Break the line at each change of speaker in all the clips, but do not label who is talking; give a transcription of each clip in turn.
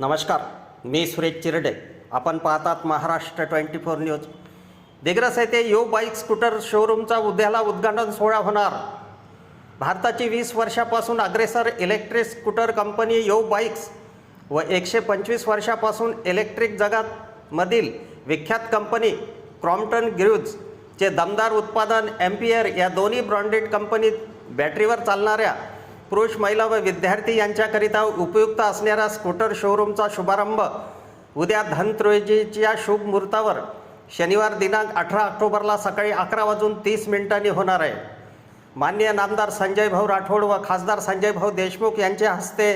नमस्कार मी सुरेश चिरडे. आपण पाहतात Maharashtra twenty four news. Digras येथे यो बाईक स्कूटर शोरूमचा उद्याला उद्घाटन सोहळा होणार. भारताची वीस वर्षापासून अग्रेसर electric scooter company Yo bikes व एकशे पंचवीस वर्षापासून इलेक्ट्रिक जगातमधील विख्यात कंपनी क्रॉम्प्टन ग्रुजचे दमदार उत्पादन एम्पियर या दोन्ही ब्रँडेड कंपनीत बॅटरीवर चालणाऱ्या पुरुष महिला व विद्यार्थी यांच्याकरिता उपयुक्त असणाऱ्या स्कूटर शोरूमचा शुभारंभ उद्या धनत्रयोदशीच्या शुभ मुहूर्तावर शनिवार दिनांक अठरा ऑक्टोबरला सकाळी अकरा वाजून तीस मिनिटांनी होणार आहे. मान्य नामदार संजय भाऊ राठोड व खासदार संजय भाऊ देशमुख यांच्या हस्ते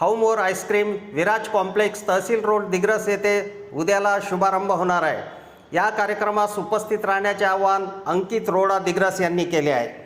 Havmor ice cream Viraj complex तहसील रोड दिग्रस येथे उद्याला शुभारंभ होणार आहे. या कार्यक्रमास उपस्थित राहण्याचे आवाहन अंकित रोडा दिग्रस यांनी केले आहे.